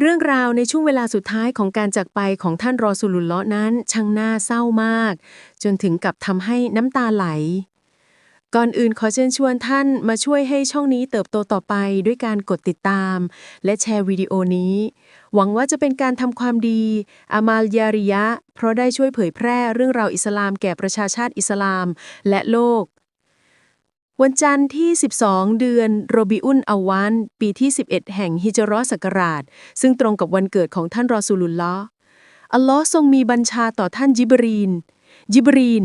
เรื่องราวในช่วงเวลาสุดท้ายของการจากไปของท่านรอสูลุลเลาะนั้นช่างน่าเศร้ามาก จนถึงกับทำให้น้ำตาไหล ก่อนอื่นขอเชิญชวนท่านมาช่วยให้ช่องนี้เติบโตต่อไปด้วยการกดติดตาม และแชร์วิดีโอนี้ หวังว่าจะเป็นการทำความดี อามาลยาริยะ เพราะได้ช่วยเผยแพร่เรื่องราวอิสลามแก่ประชาชาติอิสลาม และโลก วันจันทร์ที่ 12 เดือนโรบิอุนอวานปีที่ 11 แห่งฮิจราะห์ศักราช ซึ่งตรงกับวันเกิดของท่านรอซูลุลลอฮ์อัลลอฮ์ทรงมีบัญชาต่อท่านจิบรีน จิบรีน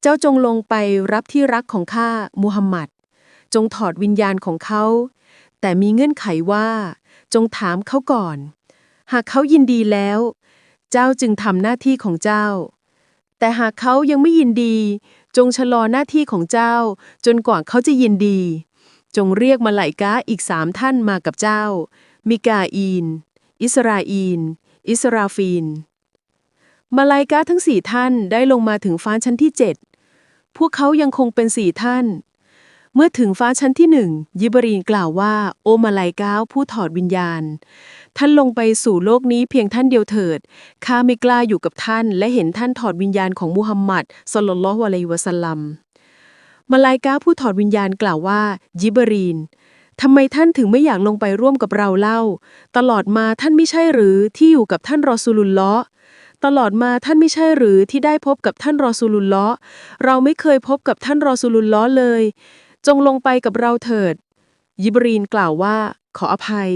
เจ้าจงลงไปรับที่รักของข้ามูฮัมหมัด จงถอดวิญญาณของเขา แต่มีเงื่อนไขว่า จงถามเขาก่อน หากเขายินดีแล้ว เจ้าจึงทำหน้าที่ของเจ้า แต่หากเขายังไม่ยินดี จงชะลอหน้าที่ของเจ้า จนกว่าเขาจะยินดี จงเรียกมาไลกาอีกสามท่านมากับเจ้า มิกาอีน อิสราอีน อิสราฟีน มาลายกาทั้งสี่ท่านได้ลงมาถึงฟ้าชั้นที่เจ็ดพวกเขายังคงเป็นสี่ท่าน เมื่อถึงฟ้าชั้นที่หนึ่งยิบรีนกล่าวว่า โอมาลายกาผู้ถอดวิญญาณ ท่านลงไปสู่โลกนี้เพียงท่านเดียวเถิดข้าไม่กล้าอยู่กับท่าน และเห็นท่านถอดวิญญาณของมุฮัมมัดสลลัลลอฮุอะลัยวะสัลลัมมาลายกาผู้ถอดวิญญาณกล่าวว่า ยิบรีนทำไมท่านถึงไม่อยากลงไปร่วมกับเราเล่า ตลอดมาท่านไม่ใช่หรือที่อยู่กับท่านรอซูลุลเลาะห์ตลอดมาท่านไม่ใช่หรือที่ได้พบกับท่านรอซูลุลเลาะห์เราไม่เคยพบกับท่านรอซูลุลเลาะห์เลย จงลงไปกับเราเถิด ยิบรีนกล่าวว่า ขออภัย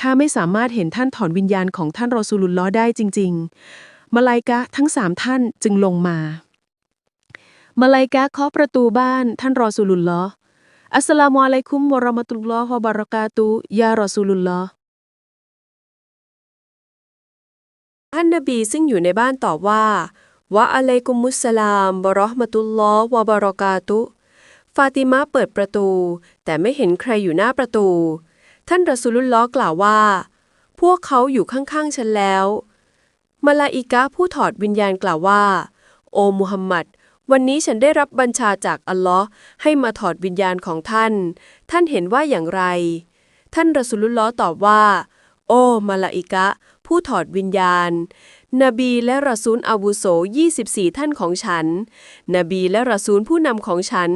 ข้าไม่สามารถเห็นท่านถอนวิญญาณของท่านรอซูลุลลาะห์ได้จริง ๆ มาลายกะทั้งสามท่านจึงลงมา มาลายกะเคาะประตูบ้านท่านรอซูลุลลาะห์อัสลามุอะลัยคุมวะราะมะตุลลอฮ์วะบะเราะกาตุยารอซูลุลลอฮ์ท่านนบีซึ่งอยู่ในบ้านตอบว่าวะอะลัยกุมุสสลามบะราะห์มะตุลลอฮ์วะบะเราะกาตุ ฟาติมาเปิดประตู แต่ไม่เห็นใครอยู่หน้าประตู ท่านรอซูลุลลอกล่าวว่า พวกเขาอยู่ข้างๆฉันแล้ว มาลาอิกะผู้ถอดวิญญาณกล่าวว่า โอมุฮัมมัดวันนี้ฉันได้รับบัญชาจากอัลลอฮ์ให้มาถอดวิญญาณของท่าน ท่านเห็นว่าอย่างไร ท่านรอซูลุลลอตอบว่า โอ้มาลาอิกะ ผู้ถอดวิญญาณ นบีและรอซูลอาวุโส 24 ท่านของฉัน นบีและรอซูลผู้นำของฉัน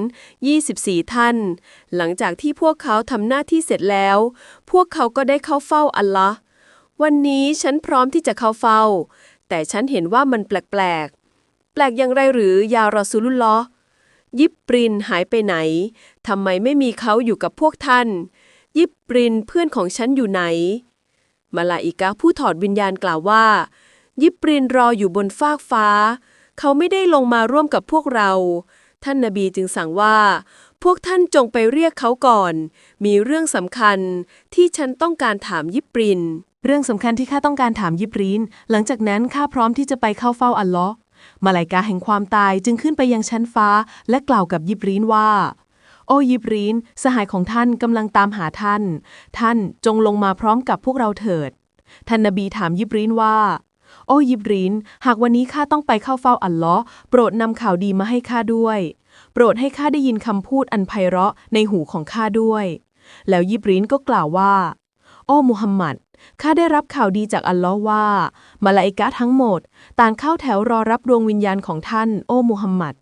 24 ท่าน หลังจากที่พวกเขาทำหน้าที่เสร็จแล้ว พวกเขาก็ได้เข้าเฝ้าอัลลอฮ์วันนี้ฉันพร้อมที่จะเข้าเฝ้า แต่ฉันเห็นว่ามันแปลก ๆ แปลกอย่างไรหรือยารอซูลุลลอฮ์ยิบปรินหายไปไหนทำไมไม่มีเขาอยู่กับพวกท่าน ยิบปรินเพื่อนของฉันอยู่ไหนมาลาอิกะผู้ถอดวิญญาณกล่าวว่า ยิบปรินรออยู่บนฟากฟ้า เขาไม่ได้ลงมาร่วมกับพวกเรา ท่านนบีจึงสั่งว่า พวกท่านจงไปเรียกเขาก่อน มีเรื่องสำคัญที่ฉันต้องการถามยิบปริน เรื่องสำคัญที่ข้าต้องการถามยิบรีนหลังจากนั้นข้าพร้อมที่จะไปเข้าเฝ้าอัลลอฮ์มาลายกาแห่งความตายจึงขึ้นไปยังชั้นฟ้า และกล่าวกับยิบรีนว่าโอ้ยิบรีน สหายของท่านกำลังตามหาท่าน ท่านจงลงมาพร้อมกับพวกเราเถิด ท่านนบีถามยิบรีนว่า โอ้ยิบรีน หากวันนี้ข้าต้องไปเข้าเฝ้าอัลลอฮ์โปรดนำข่าวดีมาให้ข้าด้วย โปรดให้ข้าได้ยินคำพูดอันไพเราะในหูของข้าด้วย แล้วยิบรีนก็กล่าวว่า โอ้มุฮัมมัดข้าได้รับข่าวดีจากอัลลอฮ์ว่า มาลาอิกะทั้งหมด ต่างเข้าแถวรอรับดวงวิญญาณของท่าน โอ้มุฮัมมัด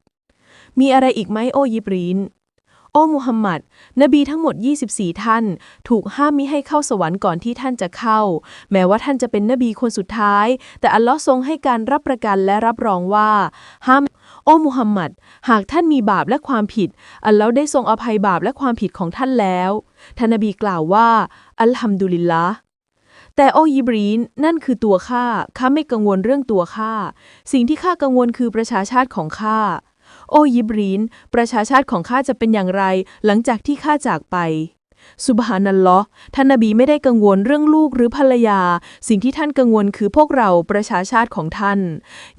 มีอะไรอีกไหมโอ้ยิบรีน โอ้มุฮัมมัด นบีทั้งหมด 24 ท่าน ถูกห้ามมิให้เข้าสวรรค์ก่อนที่ท่านจะเข้า แม้ว่าท่านจะเป็นนบีคนสุดท้าย แต่อัลลอฮ์ทรงให้การรับประกันและรับรองว่า ห้าม โอ้มุฮัมมัด หากท่านมีบาปและความผิด อัลลอฮ์ได้ทรงอภัยบาปและความผิดของท่านแล้ว ท่านนบีกล่าวว่า อัลฮัมดุลิลละแต่โอยิบรีนนั่นคือตัวข้าข้าไม่กังวลเรื่องตัวข้าสิ่งที่ข้ากังวลคือประชาชาติของข้า โอ้ยิบรีน ประชาชาติของข้าจะเป็นอย่างไร หลังจากที่ข้าจากไป สุบฮานัลลอฮ์ท่านนบีไม่ได้กังวลเรื่องลูกหรือภรรยา สิ่งที่ท่านกังวลคือพวกเราประชาชาติของท่าน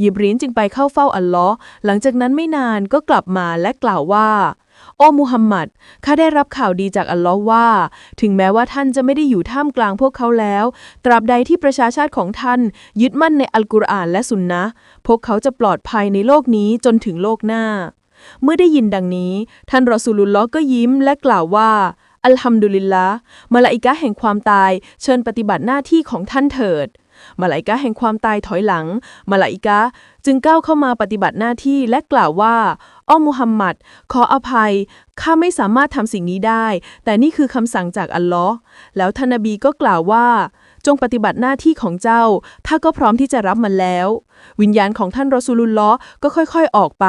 ยิบรีนจึงไปเข้าเฝ้าอัลลอฮ์หลังจากนั้นไม่นานก็กลับมาและกล่าวว่า โอ้มุฮัมมัดข้าได้รับข่าวดีจากอัลลอฮ์ว่า ถึงแม้ว่าท่านจะไม่ได้อยู่ท่ามกลางพวกเขาแล้ว ตราบใดที่ประชาชาติของท่าน ยึดมั่นในอัลกุรอานและสุนนะพวกเขาจะปลอดภัยในโลกนี้จนถึงโลกหน้า เมื่อได้ยินดังนี้ ท่านรอซูลุลลอฮ์ก็ยิ้มและกล่าวว่า อัลฮัมดุลิลละมาลาอิกะแห่งความตาย เชิญปฏิบัติหน้าที่ของท่านเถิดมาลาอิกะแห่งความตายถอยหลัง มาลาอิกะจึงก้าวเข้ามาปฏิบัติหน้าที่และกล่าวว่า อ้อมุฮัมมัด ขออภัย ข้าไม่สามารถทำสิ่งนี้ได้ แต่นี่คือคำสั่งจากอัลลอฮ์แล้วท่านนบีก็กล่าวว่า จงปฏิบัติหน้าที่ของเจ้า ถ้าก็พร้อมที่จะรับมันแล้ว วิญญาณของท่านรอซูลุลลอฮ์ก็ค่อยๆออกไป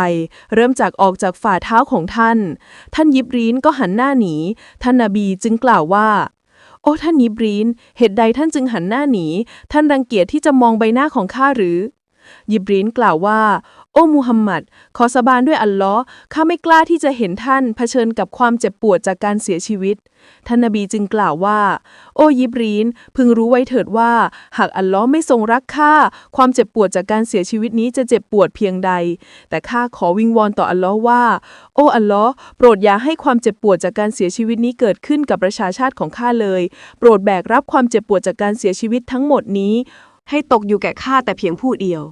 เริ่มจากออกจากฝ่าเท้าของท่าน ท่านยิบรีนก็หันหน้าหนี ท่านนบีจึงกล่าวว่าโอ้ท่านยิบรีน เหตุใดท่านจึงหันหน้าหนี ท่านรังเกียจที่จะมองใบหน้าของข้าหรือ ยิบรีนกล่าวว่า โอ้มูฮัมหมัด ขอสาบานด้วยอัลลอฮ์ข้าไม่กล้าที่จะเห็นท่านเผชิญกับความเจ็บปวดจากการเสียชีวิต ท่านนบีจึงกล่าวว่า โอ้ยิบรีน พึงรู้ไว้เถิดว่า หากอัลลอฮ์ไม่ทรงรักข้า ความเจ็บปวดจากการเสียชีวิตนี้จะเจ็บปวดเพียงใด แต่ข้าขอวิงวอนต่ออัลลอฮ์ว่า โอ้อัลลอฮ์โปรดอย่าให้ความเจ็บปวดจากการเสียชีวิตนี้เกิดขึ้นกับประชาชาติของข้าเลย โปรดแบกรับความเจ็บปวดจากการเสียชีวิตทั้งหมดนี้ ให้ตกอยู่แก่ข้าแต่เพียงผู้เดียว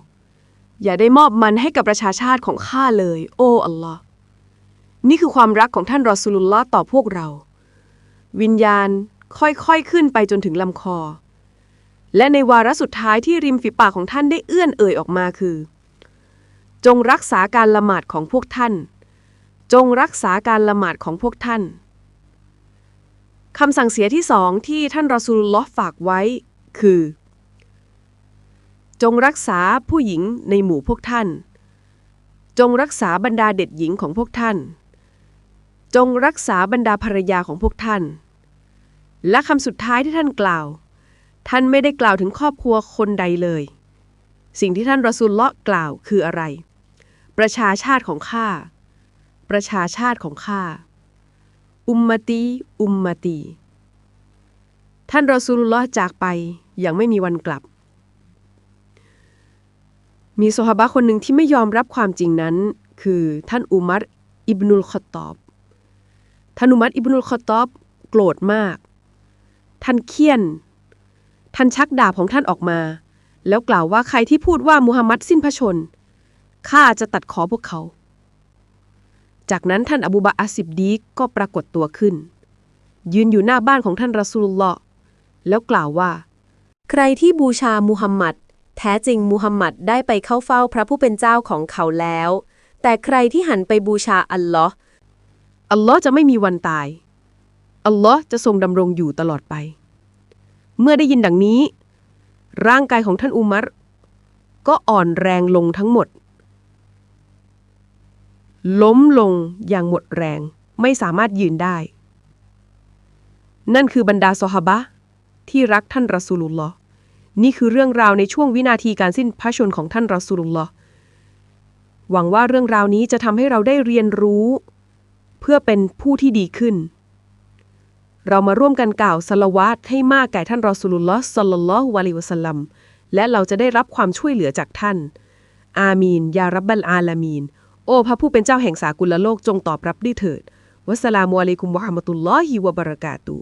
อย่าได้มอบมันให้กับประชาชาติของข้าเลย โอ้อัลลอฮ์นี่คือความรักของท่านรอสูลุลลอฮ์ต่อพวกเรา วิญญาณค่อยๆขึ้นไปจนถึงลำคอ และในวาระสุดท้ายที่ริมฝีปากของท่านได้เอื้อนเอ่ยออกมาคือ จงรักษาการละหมาดของพวกท่าน จงรักษาการละหมาดของพวกท่านคำสั่งเสียที่สองที่ท่านรอซูลุลลอฮ์ฝากไว้ คือ จงรักษาผู้หญิงในหมู่พวกท่าน จงรักษาบรรดาเด็กหญิงของพวกท่าน จงรักษาบรรดาภรรยาของพวกท่าน และคำสุดท้ายที่ท่านกล่าว ท่านไม่ได้กล่าวถึงครอบครัวคนใดเลย สิ่งที่ท่านรอซูลเลาะกล่าวคืออะไร ประชาชาติของข้า ประชาชาติของข้า อุมมตี อุมมตี ท่านรอซูลุลลอฮ์จากไปอย่างไม่มีวันกลับ มีโซฮาบะคนหนึ่งที่ไม่ยอมรับความจริงนั้น คือท่านอุมัรอิบนุลคอตตอบ ท่านอุมัรอิบนุลคอตตอบ โกรธมาก ท่านเคี่ยน ท่านชักดาบของท่านออกมา แล้วกล่าวว่าใครที่พูดว่ามุฮัมมัดสิ้นพระชน ข้าจะตัดคอพวกเขา จากนั้นท่านอบูบะอัสซิบดีก็ปรากฏตัวขึ้น ยืนอยู่หน้าบ้านของท่านรอซูลุลลอฮ์แล้วกล่าวว่า ใครที่บูชามุฮัมมัด แท้จริงมุฮัมหมัดได้ไปเข้าเฝ้าพระผู้เป็นเจ้าของเขาแล้ว แต่ใครที่หันไปบูชาอัลลอฮ์อัลลอฮ์จะไม่มีวันตาย อัลลอฮ์จะทรงดำรงอยู่ตลอดไป เมื่อได้ยินดังนี้ ร่างกายของท่านอุมัรก็อ่อนแรงลงทั้งหมด ล้มลงอย่างหมดแรง ไม่สามารถยืนได้ นั่นคือบรรดาซอฮาบะที่รักท่านรอสูลุลลอฮ์ นี่คือเรื่องราวในช่วงวินาทีการสิ้นพระชนของท่านรอสูลุลลอฮ์หวังว่าเรื่องราวนี้จะทำให้เราได้เรียนรู้ เพื่อเป็นผู้ที่ดีขึ้น เรามาร่วมกันกล่าวสลวาตให้มากแก่ท่านรอสูลุลลอฮ์สัลลัลลอฮุอะลัยฮิวะสัลลัมและเราจะได้รับความช่วยเหลือจากท่าน อามีน ยารับบัลอาลามีน โอ้พระผู้เป็นเจ้าแห่งสากุลโลกจงตอบรับด้วยเถิด วัสสลามุอะลัยกุมวะฮ์มะตุลลอฮิวะบะเราะกาตุ